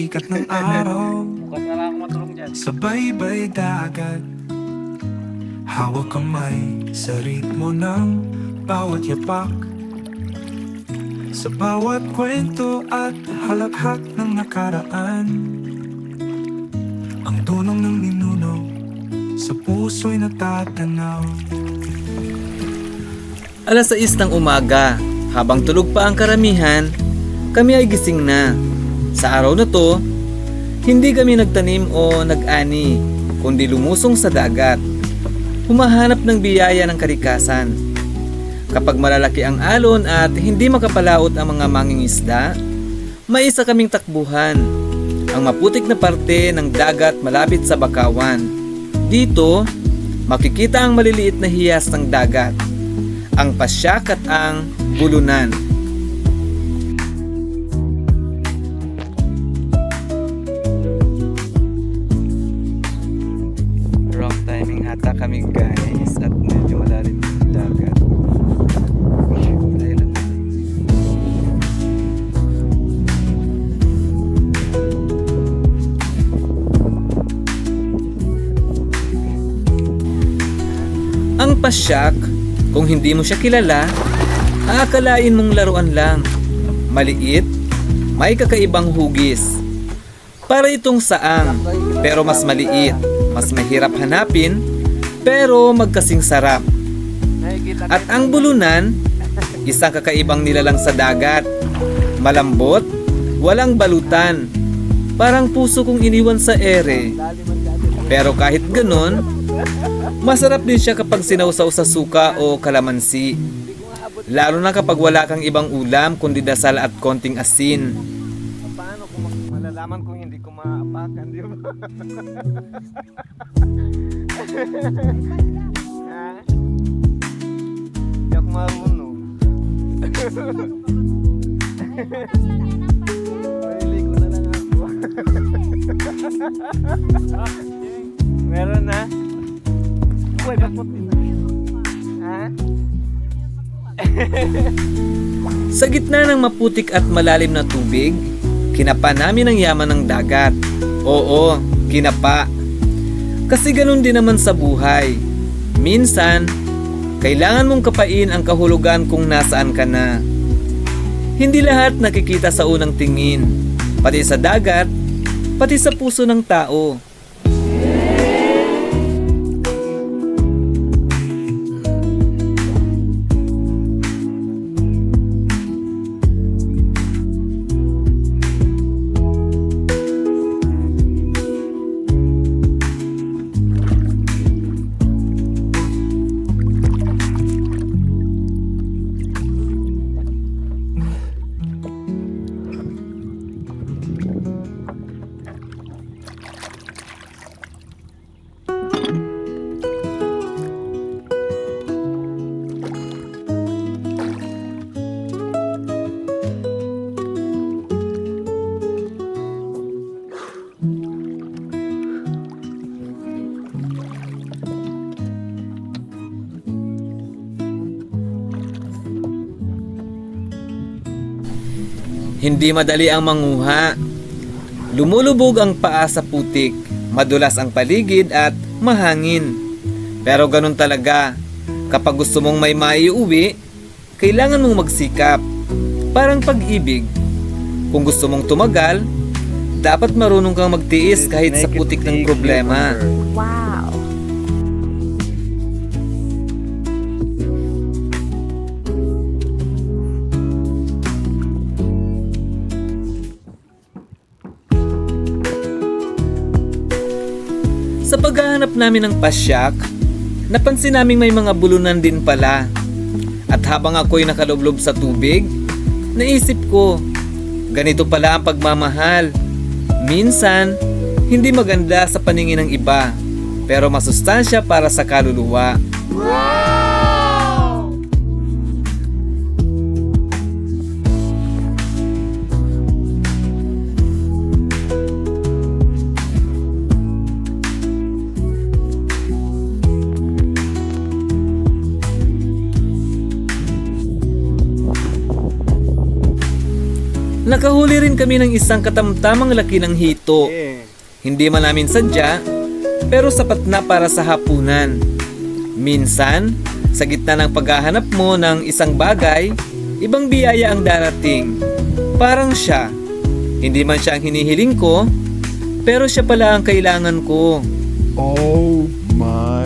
sikat ng araw Bukas na lang ako matulog dyan. Sa baybay dagat Hawak kamay sa ritmo ng bawat yapak Sa bawat kwento at halakhak ng nakaraan Ang dunong ng ninuno sa puso'y natatanaw Alas 6 ng umaga, habang tulog pa ang karamihan, kami ay gising na. Sa araw na to, hindi kami nagtanim o nag-ani, kundi lumusong sa dagat. Humahanap ng biyaya ng karikasan. Kapag malalaki ang alon at hindi makapalaot ang mga mangingisda, may isa kaming takbuhan. Ang maputik na parte ng dagat malapit sa Bakawan. Dito, makikita ang maliliit na hiyas ng dagat ang pasyak at ang bulunan. Hata kami guys at medyo malalim yung dagat. Ang pasyak, kung hindi mo siya kilala, aakalain mong laruan lang. Maliit, may kakaibang hugis. Para itong saang, pero mas maliit, mas mahirap hanapin, pero magkasing sarap. At ang bulunan, isang kakaibang nilalang sa dagat. Malambot, walang balutan. Parang puso kong iniwan sa ere. Pero kahit ganon, masarap din siya kapag sinausaw sa suka o kalamansi. Lalo na kapag wala kang ibang ulam kundi dasal at konting asin. Paano kung malalaman kung hindi ko maapakan, di ba? ha? Hindi ako marunong. Na lang ako. Meron na? Uy, kaputi na. Sa gitna ng maputik at malalim na tubig, kinapa namin ang yaman ng dagat. Oo, kinapa. Kasi ganun din naman sa buhay. Minsan, kailangan mong kapain ang kahulugan kung nasaan ka na. Hindi lahat nakikita sa unang tingin. Pati sa dagat, pati sa puso ng tao. Hindi madali ang manguha. Lumulubog ang paa sa putik, madulas ang paligid at mahangin. Pero ganun talaga, kapag gusto mong may maiuwi, kailangan mong magsikap. Parang pag-ibig. Kung gusto mong tumagal, dapat marunong kang magtiis kahit sa putik ng problema. Wow. Sa paghahanap namin ng pasyak, napansin naming may mga bulunan din pala. At habang ako'y nakalublob sa tubig, naisip ko, ganito pala ang pagmamahal. Minsan, hindi maganda sa paningin ng iba, pero masustansya para sa kaluluwa. Nakahuli rin kami ng isang katamtamang laki ng hito. Hindi man namin sadya, pero sapat na para sa hapunan. Minsan, sa gitna ng paghahanap mo ng isang bagay, ibang biyaya ang darating. Parang siya. Hindi man siya ang hinihiling ko, pero siya pala ang kailangan ko. Oh my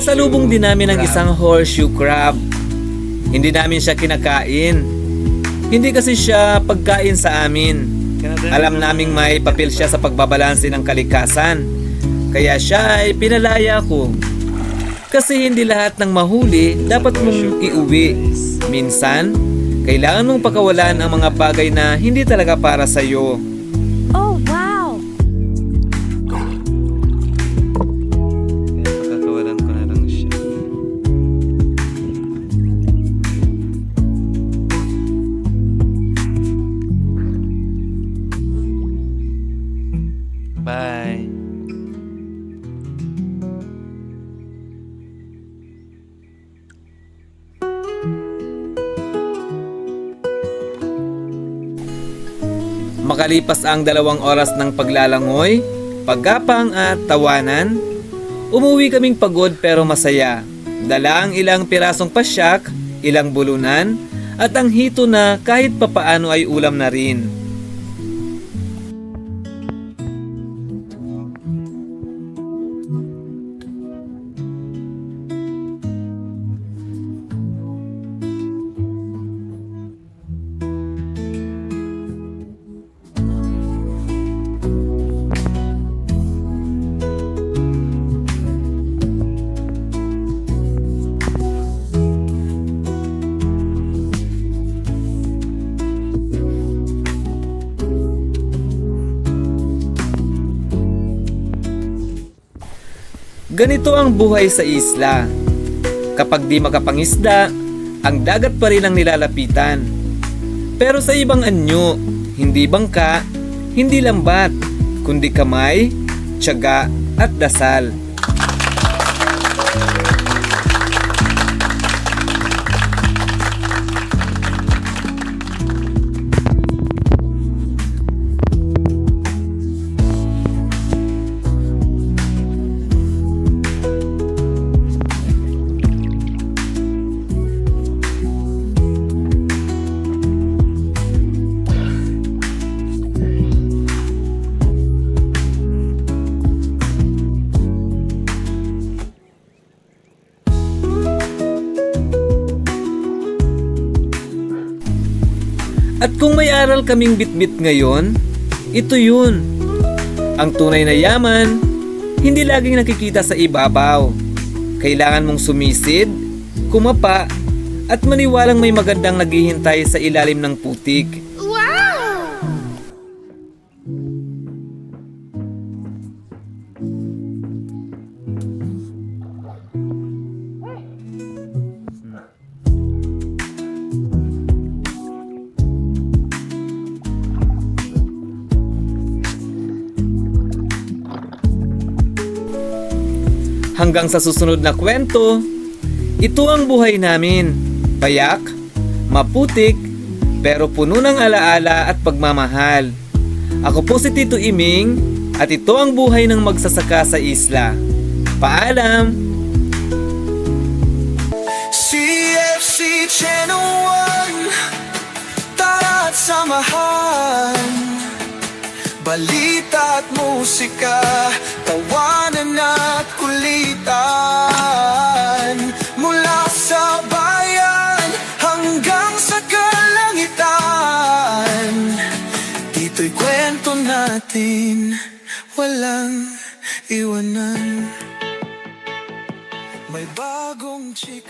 Nakasalubong din namin ang isang horseshoe crab. Hindi namin siya kinakain. Hindi kasi siya pagkain sa amin. Alam naming may papel siya sa pagbabalanse ng kalikasan. Kaya siya ay pinalaya ko. Kasi hindi lahat ng mahuli dapat mong iuwi. Minsan, kailangan mong pakawalan ang mga bagay na hindi talaga para sa'yo. Makalipas ang dalawang oras ng paglalangoy, paggapang at tawanan, umuwi kaming pagod pero masaya. Dala ang ilang pirasong pasyak, ilang bulunan, at ang hito na kahit papaano ay ulam na rin. Ganito ang buhay sa isla. Kapag di makapangisda, ang dagat pa rin ang nilalapitan. Pero sa ibang anyo, hindi bangka, hindi lambat, kundi kamay, tiyaga at dasal. At kung may aral kaming bitbit ngayon, ito yun. Ang tunay na yaman, hindi laging nakikita sa ibabaw. Kailangan mong sumisid, kumapa, at maniwalang may magandang naghihintay sa ilalim ng putik. Hanggang sa susunod na kwento, ito ang buhay namin. Payak, maputik, pero puno ng alaala at pagmamahal. Ako po si Tito Iming at ito ang buhay ng magsasaka sa isla. Paalam! CFC Channel 1 Tara't samahan Balita at musika Tawanan at kulitan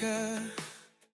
liquor